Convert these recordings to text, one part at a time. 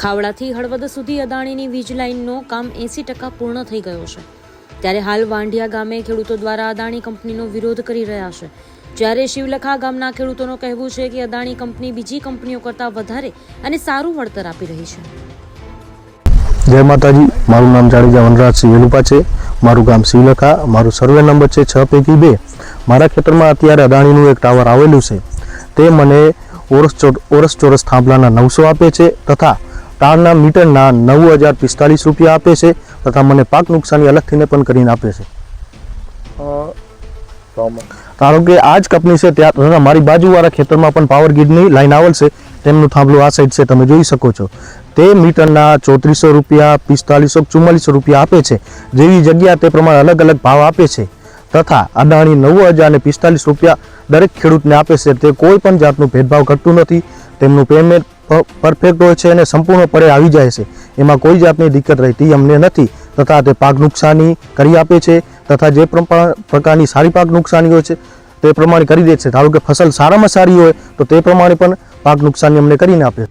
ખાવડાથી હળવદ સુધી અદાણીની વીજ લાઇનનો કામ એંસી ટકા પૂર્ણ થઈ ગયો છે. ત્યારે હાલ વાંઢિયા ગામે ખેડૂતો દ્વારા અદાણી કંપનીનો વિરોધ કરી રહ્યા છે. જ્યારે શિવલખા ગામના ખેડૂતોનું કહેવું છે કે અદાણી કંપની બીજી કંપનીઓ કરતાં વધારે અને સારું વળતર આપી રહી છે. જય માતાજી, મારું નામ જાડેજા વનરાજસિંહ વેલુપા છે. મારું ગામ શિવલખા, મારું સર્વે નંબર છે છ પૈકી બે. મારા ખેતરમાં અત્યારે અદાણીનું એક ટાવર આવેલું છે. તે મને ઓરસ ઓરસ ચોરસ થાંભલાના નવસો આપે છે તથા તારના મીટરના નવ હજાર પિસ્તાલીસ રૂપિયા આપે છે તથા મને પાક નુકસાની અલગથીને પણ કરીને આપે છે. ધારો કે આ જ કંપની છે, ત્યાં મારી બાજુવાળા ખેતરમાં પણ પાવર ગ્રીડની લાઈન આવેલ છે, તેમનું થાંભલું આ સાઈડ છે, તમે જોઈ શકો છો. તે મીટરના ચોત્રીસો રૂપિયા પિસ્તાલીસો ચુમ્માલીસો રૂપિયા આપે છે. જેવી જગ્યા તે પ્રમાણે અલગ અલગ ભાવ આપે છે. તથા અદાણી નવ હજાર અને પિસ્તાલીસ રૂપિયા દરેક ખેડૂતને આપે છે. તે કોઈ પણ જાતનું ભેદભાવ ઘટતું નથી. તેમનું પેમેન્ટ પરફેક્ટ હોય છે અને સંપૂર્ણપણે આવી જાય છે. એમાં કોઈ જાતની દિક્કત રહેતી અમને નથી. તથા તે પાક નુકસાની કરી આપે છે તથા જે પ્રકારની સારી પાક નુકસાની હોય છે તે પ્રમાણે કરી દે છે. ધારો કે ફસલ સારામાં સારી હોય તો તે પ્રમાણે પણ પાક નુકસાની અમને કરીને આપે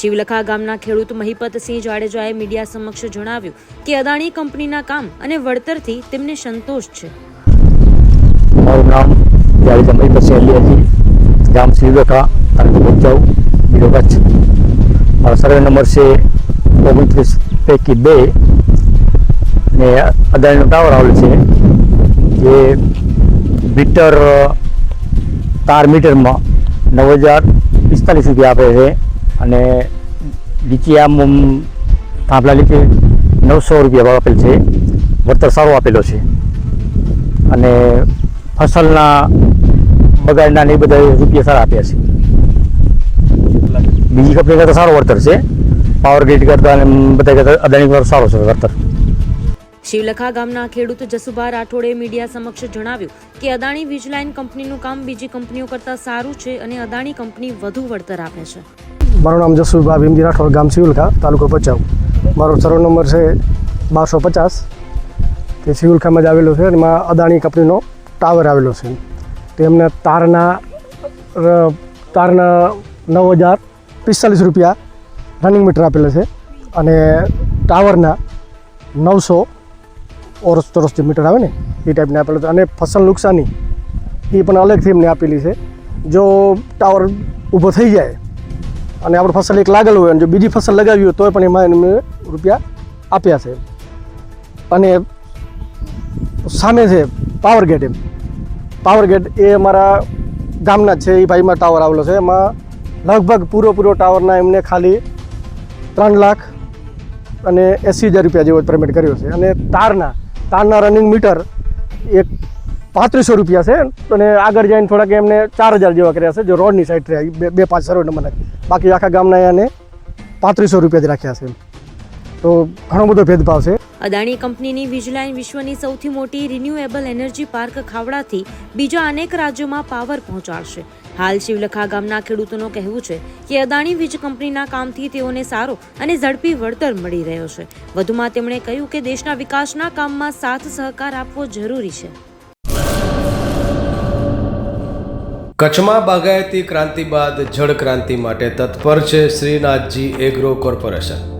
શિવલખા ગામના ખેડૂત મહિપતસિંહ જાડેજાએ મીડિયા સમક્ષ જણાવ્યું કે અદાણી કંપનીના કામ અને વળતરથી તેમને સંતોષ છે. મારું નામ જાડેજા મહિપત સિંહ અલિયાજી ગામ શિવલખા તાલુકો ભચાઉ. જિલ્લો કચ્છ મારો સર્વે નંબર છે ઓગણત્રીસ પૈકી બે ને અદાણીનો ટાવર આવેલ છે, જે મીટર તાર મીટરમાં નવ હજાર પિસ્તાલીસ રૂપિયા આપે છે. અને લીચી આમ થાંભલા લીચી નવસો રૂપિયા ભાવ આપેલ છે. વળતર સારો આપેલો છે. અને ફસલના બગાડના ને બધા રૂપિયા સારા આપ્યા છે. બીજી કંપની કરતાં સારો વળતર છે. પાવર ગ્રીડ કરતાં અને બધા કરતાં અદાણી કરતાં સારો છે વળતર. શિવલખા ગામના ખેડૂત જસુભા રાઠોડે મીડિયા સમક્ષ જણાવ્યું કે અદાણી વીજ લાઇન કંપનીનું કામ બીજી કંપનીઓ કરતાં સારું છે અને અદાણી કંપની વધુ વળતર આપે છે. મારું નામ જસુભા ભીમજી રાઠોડ ગામ શિવલખા તાલુકો ભચાઉ. મારો સર્વ નંબર છે બારસો પચાસ. તે શિવલખામાં જ આવેલો છે અને એમાં અદાણી કંપનીનો ટાવર આવેલો છે. તે એમને તારના તારના નવ હજાર પિસ્તાલીસ રૂપિયા રનિંગ મીટર આપેલા છે. અને ટાવરના નવસો ઓરસ ચોરસ જે મીટર આવે ને, એ ટાઈપને આપેલો છે. અને ફસલ નુકસાની, એ પણ અલગથી એમને આપેલી છે. જો ટાવર ઊભો થઈ જાય અને આપણે ફસલ એક લાગેલું હોય અને જો બીજી ફસલ લગાવી હોય, તોય પણ એમાં એમને રૂપિયા આપ્યા છે. અને સામે છે પાવર ગેટ એમ. પાવર ગેટ એ અમારા ગામના છે, એ ભાઈમાં ટાવર આવેલો છે. એમાં લગભગ પૂરો પૂરો ટાવરના એમને ખાલી ત્રણ લાખ અને એંસી હજાર રૂપિયા જેવો પેમેન્ટ કર્યો છે. અને તારના તારના રનિંગ મીટર એક પાંત્રીસો રૂપિયા છે. અને આગળ જઈને થોડાક એમને ચાર હજાર જેવા કર્યા છે, જો રોડની સાઈડ રહ્યા બે પાંચ સર્વે નંબરના બાકી આખા ગામના એને પાંત્રીસો રૂપિયા જ રાખ્યા છે તો ઘણો બધો ભેદભાવ છે. અદાણી કંપનીની વીજલાઇન વિશ્વની સૌથી મોટી રિન્યુએબલ એનર્જી પાર્ક ખાવડાથી બીજા અનેક રાજ્યોમાં પાવર પહોંચાડશે. હાલ શિવલખા ગામના ખેડૂતોનું કહેવું છે કે અદાણી વીજ કંપનીના કામથી તેઓને સારો અને ઝડપી વળતર મળી રહ્યો છે. વધુમાં તેમણે કહ્યું કે દેશના વિકાસના કામમાં સાથ સહકાર આપવો જરૂરી છે. કચ્છમાં બાગાયતી ક્રાંતિ બાદ જળ ક્રાંતિ માટે તત્પર છે શ્રીનાથજી એગ્રો કોર્પોરેશન.